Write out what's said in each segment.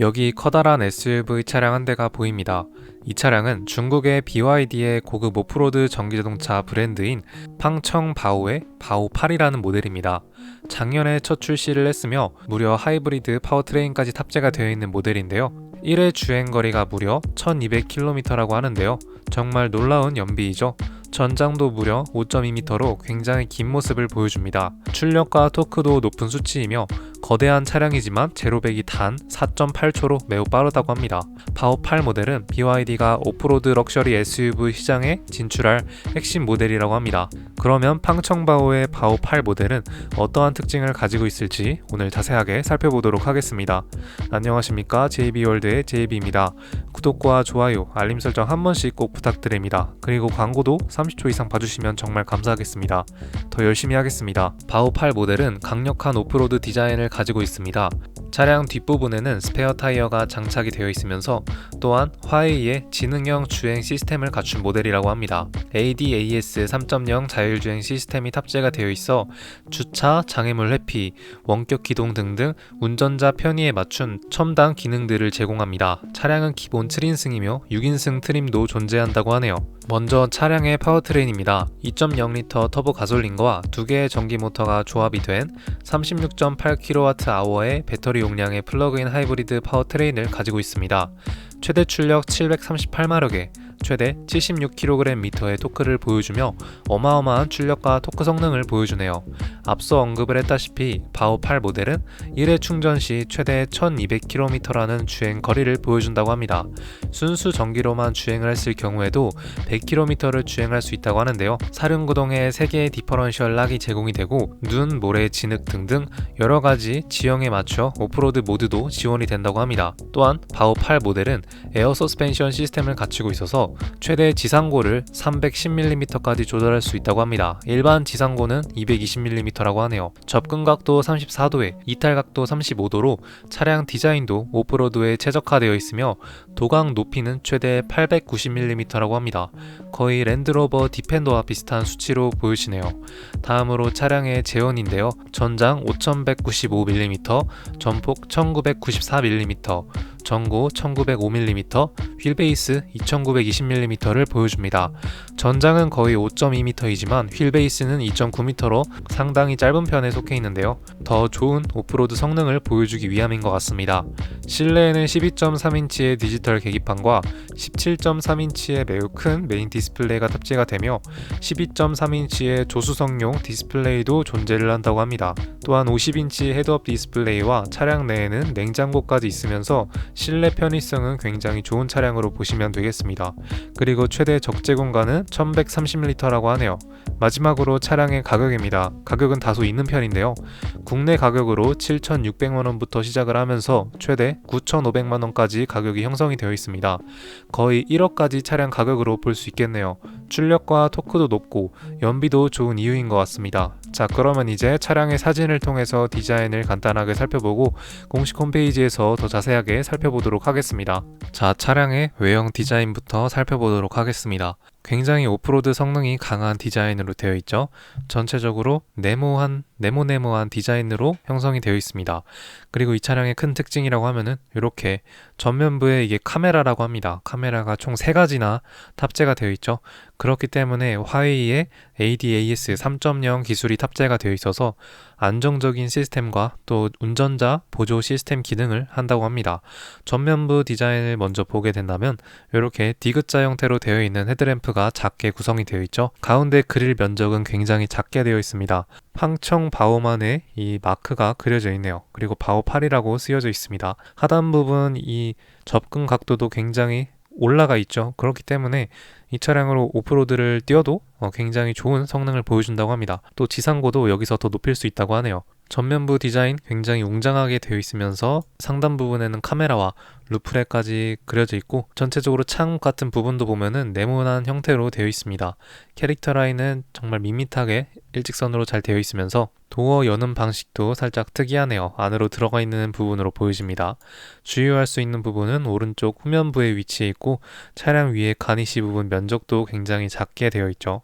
여기 커다란 SUV 차량 한 대가 보입니다. 이 차량은 중국의 BYD의 고급 오프로드 전기자동차 브랜드인 팡청 바오의 바오 8이라는 모델입니다. 작년에 첫 출시를 했으며 무려 하이브리드 파워트레인까지 탑재가 되어 있는 모델인데요. 1회 주행거리가 무려 1200km라고 하는데요. 정말 놀라운 연비이죠. 전장도 무려 5.2m로 굉장히 긴 모습을 보여줍니다. 출력과 토크도 높은 수치이며 거대한 차량이지만 제로백이 단 4.8초로 매우 빠르다고 합니다. 바오 8 모델은 BYD가 오프로드 럭셔리 SUV 시장에 진출할 핵심 모델이라고 합니다. 그러면 팡청바오의 바오 8 모델은 어떠한 특징을 가지고 있을지 오늘 자세하게 살펴보도록 하겠습니다. 안녕하십니까 JB월드의 JB입니다. 구독과 좋아요, 알림 설정 한 번씩 꼭 부탁드립니다. 그리고 광고도 30초 이상 봐주시면 정말 감사하겠습니다. 더 열심히 하겠습니다. 바오 8 모델은 강력한 오프로드 디자인을 가지고 있습니다. 차량 뒷부분에는 스페어 타이어가 장착이 되어 있으면서 또한 화웨이의 지능형 주행 시스템을 갖춘 모델이라고 합니다. ADAS 3.0 자율주행 시스템이 탑재가 되어 있어 주차, 장애물 회피, 원격 기동 등등 운전자 편의에 맞춘 첨단 기능들을 제공합니다. 차량은 기본 7인승이며 6인승 트림도 존재한다고 하네요. 먼저 차량의 파워트레인입니다. 2.0L 터보 가솔린과 두 개의 전기 모터가 조합이 된 36.8kWh의 배터리 용량의 플러그인 하이브리드 파워트레인을 가지고 있습니다. 최대 출력 738마력에 최대 76kgm의 토크를 보여주며 어마어마한 출력과 토크 성능을 보여주네요. 앞서 언급을 했다시피 바오 8 모델은 1회 충전 시 최대 1200km라는 주행 거리를 보여준다고 합니다. 순수 전기로만 주행을 했을 경우에도 100km를 주행할 수 있다고 하는데요. 사륜구동에 3개의 디퍼런셜 락이 제공이 되고 눈, 모래, 진흙 등등 여러 가지 지형에 맞춰 오프로드 모드도 지원이 된다고 합니다. 또한 바오 8 모델은 에어 서스펜션 시스템을 갖추고 있어서 최대 지상고를 310mm까지 조절할 수 있다고 합니다. 일반 지상고는 220mm라고 하네요. 접근 각도 34도에 이탈 각도 35도로 차량 디자인도 오프로드에 최적화되어 있으며 도강 높이는 최대 890mm라고 합니다. 거의 랜드로버 디펜더와 비슷한 수치로 보이시네요. 다음으로 차량의 재원인데요. 전장 5195mm, 전폭 1994mm, 전고 1905mm, 휠베이스 2920mm를 보여줍니다. 전장은 거의 5.2m이지만 휠베이스는 2.9m로 상당히 짧은 편에 속해 있는데요. 더 좋은 오프로드 성능을 보여주기 위함인 것 같습니다. 실내에는 12.3인치의 디지털 계기판과 17.3인치의 매우 큰 메인 디스플레이가 탑재가 되며 12.3인치의 조수석용 디스플레이도 존재를 한다고 합니다. 또한 50인치 헤드업 디스플레이와 차량 내에는 냉장고까지 있으면서 실내 편의성은 굉장히 좋은 차량으로 보시면 되겠습니다. 그리고 최대 적재 공간은 1130L라고 하네요. 마지막으로 차량의 가격입니다. 가격은 다소 있는 편인데요. 국내 가격으로 7,600만원부터 시작을 하면서 최대 9,500만원까지 가격이 형성이 되어 있습니다. 거의 1억까지 차량 가격으로 볼 수 있겠네요. 출력과 토크도 높고 연비도 좋은 이유인 것 같습니다. 자 그러면 이제 차량의 사진을 통해서 디자인을 간단하게 살펴보고 공식 홈페이지에서 더 자세하게 살펴보도록 하겠습니다. 자 차량의 외형 디자인부터 살펴보도록 하겠습니다. 굉장히 오프로드 성능이 강한 디자인으로 되어 있죠. 전체적으로 네모한 네모네모한 디자인으로 형성이 되어 있습니다. 그리고 이 차량의 큰 특징이라고 하면은 이렇게 전면부에 이게 카메라라고 합니다. 카메라가 총세 가지나 탑재가 되어 있죠. 그렇기 때문에 화웨이의 ADAS 3.0 기술이 탑재가 되어 있어서 안정적인 시스템과 또 운전자 보조 시스템 기능을 한다고 합니다. 전면부 디자인을 먼저 보게 된다면 이렇게 디귿자 형태로 되어 있는 헤드램프 가 작게 구성이 되어 있죠. 가운데 그릴 면적은 굉장히 작게 되어 있습니다. 팡청 바오만의 이 마크가 그려져 있네요. 그리고 바오 8이라고 쓰여져 있습니다. 하단 부분 이 접근 각도도 굉장히 올라가 있죠. 그렇기 때문에 이 차량으로 오프로드를 뛰어도 어, 굉장히 좋은 성능을 보여준다고 합니다. 또 지상고도 여기서 더 높일 수 있다고 하네요. 전면부 디자인 굉장히 웅장하게 되어 있으면서 상단 부분에는 카메라와 루프레까지 그려져 있고 전체적으로 창 같은 부분도 보면은 네모난 형태로 되어 있습니다. 캐릭터 라인은 정말 밋밋하게 일직선으로 잘 되어 있으면서 도어 여는 방식도 살짝 특이하네요. 안으로 들어가 있는 부분으로 보여집니다. 주의할 수 있는 부분은 오른쪽 후면부에 위치해 있고 차량 위에 가니시 부분 면적도 굉장히 작게 되어 있죠.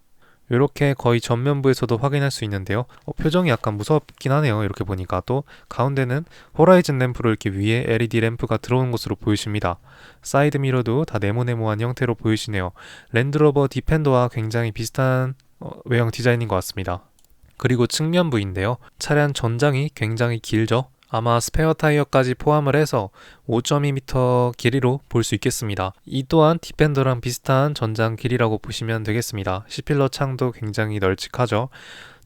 이렇게 거의 전면부에서도 확인할 수 있는데요. 어, 표정이 약간 무섭긴 하네요. 이렇게 보니까 또 가운데는 호라이즌 램프로 이렇게 위에 LED 램프가 들어오는 것으로 보이십니다. 사이드 미러도 다 네모네모한 형태로 보이시네요. 랜드로버 디펜더와 굉장히 비슷한 어, 외형 디자인인 것 같습니다. 그리고 측면부인데요. 차량 전장이 굉장히 길죠. 아마 스페어 타이어까지 포함을 해서 5.2m 길이로 볼 수 있겠습니다. 이 또한 디펜더랑 비슷한 전장 길이라고 보시면 되겠습니다. C필러 창도 굉장히 널찍하죠.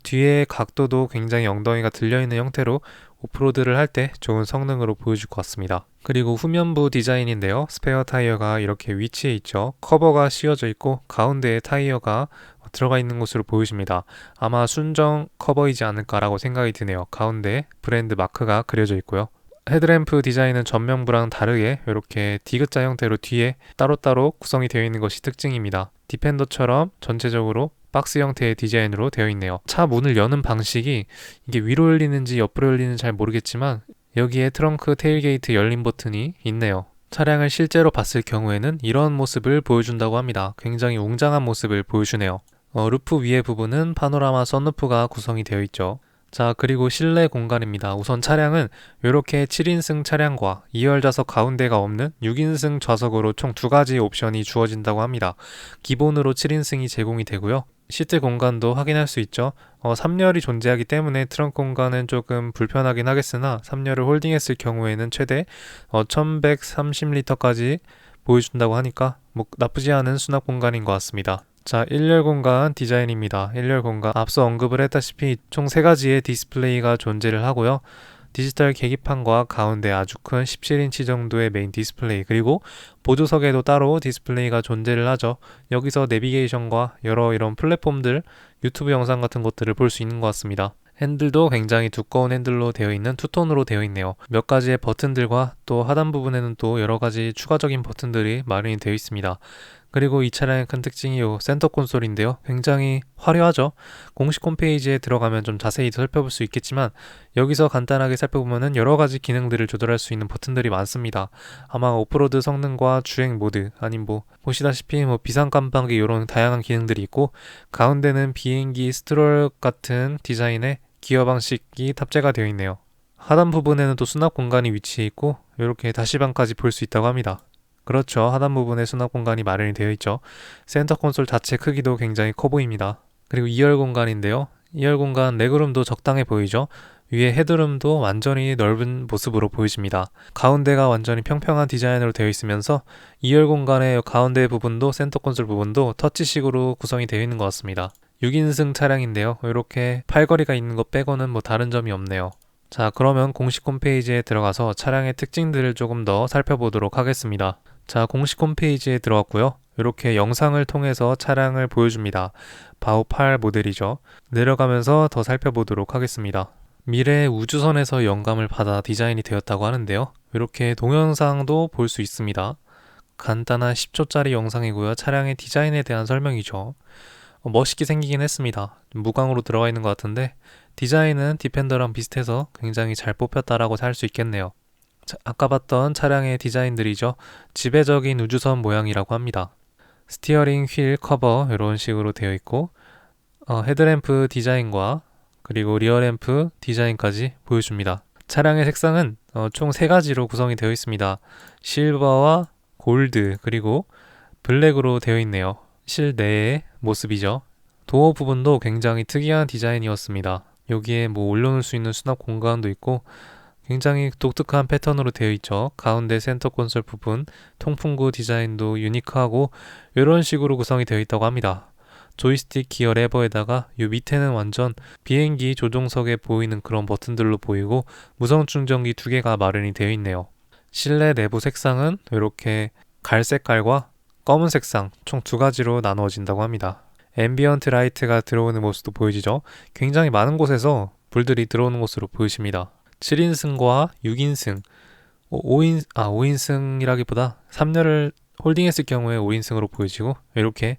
뒤에 각도도 굉장히 엉덩이가 들려있는 형태로 오프로드를 할 때 좋은 성능으로 보여줄 것 같습니다. 그리고 후면부 디자인인데요. 스페어 타이어가 이렇게 위치해 있죠. 커버가 씌워져 있고 가운데에 타이어가 들어가 있는 것으로 보이십니다. 아마 순정 커버이지 않을까라고 생각이 드네요. 가운데 브랜드 마크가 그려져 있고요. 헤드램프 디자인은 전면부랑 다르게 이렇게 디귿자 형태로 뒤에 따로따로 구성이 되어 있는 것이 특징입니다. 디펜더처럼 전체적으로 박스 형태의 디자인으로 되어 있네요. 차 문을 여는 방식이 이게 위로 열리는지 옆으로 열리는지 잘 모르겠지만 여기에 트렁크 테일게이트 열림 버튼이 있네요. 차량을 실제로 봤을 경우에는 이런 모습을 보여준다고 합니다. 굉장히 웅장한 모습을 보여주네요. 어, 루프 위의 부분은 파노라마 썬루프가 구성이 되어 있죠. 자, 그리고 실내 공간입니다. 우선 차량은 이렇게 7인승 차량과 2열 좌석 가운데가 없는 6인승 좌석으로 총 두 가지 옵션이 주어진다고 합니다. 기본으로 7인승이 제공이 되고요. 시트 공간도 확인할 수 있죠. 어, 3열이 존재하기 때문에 트렁크 공간은 조금 불편하긴 하겠으나 3열을 홀딩했을 경우에는 최대 어, 1130리터까지 보여준다고 하니까 뭐 나쁘지 않은 수납 공간인 것 같습니다. 자, 1열 공간 디자인입니다. 1열 공간 앞서 언급을 했다시피 총 3가지의 디스플레이가 존재를 하고요. 디지털 계기판과 가운데 아주 큰 17인치 정도의 메인 디스플레이 그리고 보조석에도 따로 디스플레이가 존재를 하죠. 여기서 내비게이션과 여러 이런 플랫폼들 유튜브 영상 같은 것들을 볼 수 있는 것 같습니다. 핸들도 굉장히 두꺼운 핸들로 되어 있는 투톤으로 되어 있네요. 몇 가지의 버튼들과 또 하단 부분에는 또 여러 가지 추가적인 버튼들이 마련이 되어 있습니다. 그리고 이 차량의 큰 특징이 요 센터 콘솔인데요. 굉장히 화려하죠. 공식 홈페이지에 들어가면 좀 자세히 살펴볼 수 있겠지만 여기서 간단하게 살펴보면은 여러 가지 기능들을 조절할 수 있는 버튼들이 많습니다. 아마 오프로드 성능과 주행 모드 아님 뭐 보시다시피 뭐 비상 깜빡이 이런 다양한 기능들이 있고 가운데는 비행기 스트롤 같은 디자인의 기어 방식이 탑재가 되어 있네요. 하단 부분에는 또 수납 공간이 위치해 있고 이렇게 다시방까지 볼 수 있다고 합니다. 그렇죠. 하단 부분에 수납 공간이 마련이 되어 있죠. 센터 콘솔 자체 크기도 굉장히 커 보입니다. 그리고 2열 공간인데요. 2열 공간 레그룸도 적당해 보이죠. 위에 헤드룸도 완전히 넓은 모습으로 보이십니다. 가운데가 완전히 평평한 디자인으로 되어 있으면서 2열 공간의 가운데 부분도 센터 콘솔 부분도 터치식으로 구성이 되어 있는 것 같습니다. 6인승 차량인데요. 이렇게 팔걸이가 있는 것 빼고는 뭐 다른 점이 없네요. 자, 그러면 공식 홈페이지에 들어가서 차량의 특징들을 조금 더 살펴보도록 하겠습니다. 자, 공식 홈페이지에 들어왔고요. 이렇게 영상을 통해서 차량을 보여줍니다. 바오 8 모델이죠. 내려가면서 더 살펴보도록 하겠습니다. 미래 우주선에서 영감을 받아 디자인이 되었다고 하는데요. 이렇게 동영상도 볼 수 있습니다. 간단한 10초짜리 영상이고요. 차량의 디자인에 대한 설명이죠. 어, 멋있게 생기긴 했습니다. 무광으로 들어가 있는 것 같은데 디자인은 디펜더랑 비슷해서 굉장히 잘 뽑혔다라고 할 수 있겠네요. 아까 봤던 차량의 디자인들이죠. 지배적인 우주선 모양이라고 합니다. 스티어링 휠 커버 이런 식으로 되어 있고 어, 헤드램프 디자인과 그리고 리어램프 디자인까지 보여줍니다. 차량의 색상은 어, 총세 가지로 구성이 되어 있습니다. 실버와 골드 그리고 블랙으로 되어 있네요. 실내의 모습이죠. 도어 부분도 굉장히 특이한 디자인이었습니다. 여기에 뭐 올려놓을 수 있는 수납 공간도 있고 굉장히 독특한 패턴으로 되어 있죠. 가운데 센터 콘솔 부분, 통풍구 디자인도 유니크하고 이런 식으로 구성이 되어 있다고 합니다. 조이스틱 기어 레버에다가 이 밑에는 완전 비행기 조종석에 보이는 그런 버튼들로 보이고 무선 충전기 두 개가 마련이 되어 있네요. 실내 내부 색상은 이렇게 갈색깔과 검은 색상 총 두 가지로 나누어진다고 합니다. 앰비언트 라이트가 들어오는 모습도 보여지죠. 굉장히 많은 곳에서 불들이 들어오는 것으로 보이십니다. 7인승과 6인승, 5인, 아, 5인승이라기보다 3열을 홀딩했을 경우에 5인승으로 보여지고, 이렇게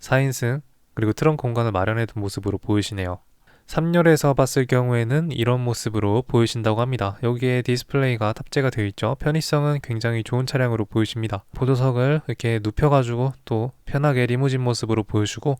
4인승, 그리고 트렁크 공간을 마련해 둔 모습으로 보이시네요. 3열에서 봤을 경우에는 이런 모습으로 보이신다고 합니다. 여기에 디스플레이가 탑재가 되어 있죠. 편의성은 굉장히 좋은 차량으로 보이십니다. 보조석을 이렇게 눕혀가지고 또 편하게 리무진 모습으로 보여주고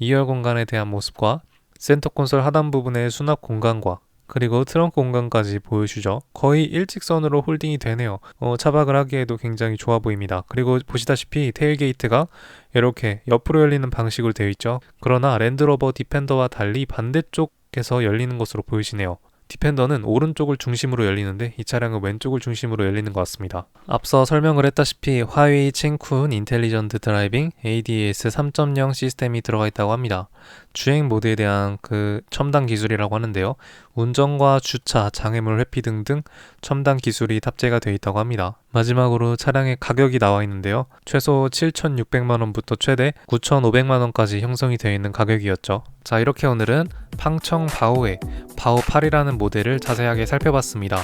2열 공간에 대한 모습과 센터 콘솔 하단 부분의 수납 공간과 그리고 트렁크 공간까지 보여주죠. 거의 일직선으로 홀딩이 되네요. 어, 차박을 하기에도 굉장히 좋아 보입니다. 그리고 보시다시피 테일 게이트가 이렇게 옆으로 열리는 방식으로 되어 있죠. 그러나 랜드로버 디펜더와 달리 반대쪽에서 열리는 것으로 보이시네요. 디펜더는 오른쪽을 중심으로 열리는데 이 차량은 왼쪽을 중심으로 열리는 것 같습니다. 앞서 설명을 했다시피 화웨이 칭쿤 인텔리전트 드라이빙 ADS 3.0 시스템이 들어가 있다고 합니다. 주행 모드에 대한 그 첨단 기술이라고 하는데요. 운전과 주차, 장애물 회피 등등 첨단 기술이 탑재가 되어 있다고 합니다. 마지막으로 차량의 가격이 나와 있는데요. 최소 7,600만 원부터 최대 9,500만 원까지 형성이 되어 있는 가격이었죠. 자, 이렇게 오늘은 팡청 바오의 바오 8이라는 모델을 자세하게 살펴봤습니다.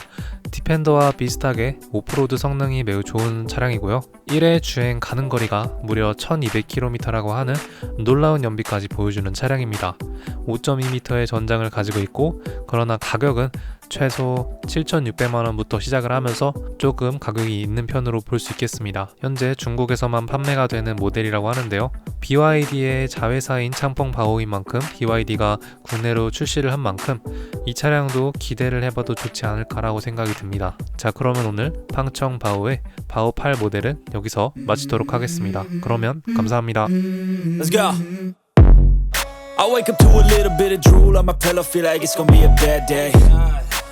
디펜더와 비슷하게 오프로드 성능이 매우 좋은 차량이고요. 1회 주행 가는 거리가 무려 1200km라고 하는 놀라운 연비까지 보여주는 차량입니다. 5.2m의 전장을 가지고 있고 그러나 가격은 최소 7,600만 원부터 시작을 하면서 조금 가격이 있는 편으로 볼 수 있겠습니다. 현재 중국에서만 판매가 되는 모델이라고 하는데요. BYD의 자회사인 창펑 바오인 만큼 BYD가 국내로 출시를 한 만큼 이 차량도 기대를 해봐도 좋지 않을까라고 생각이 듭니다. 자, 그러면 오늘 팡청 바오의 바오 8 모델은 여기서 마치도록 하겠습니다. 그러면 감사합니다. Let's go. I wake up to a little bit of drool on my pillow, feel like it's gonna be a bad day.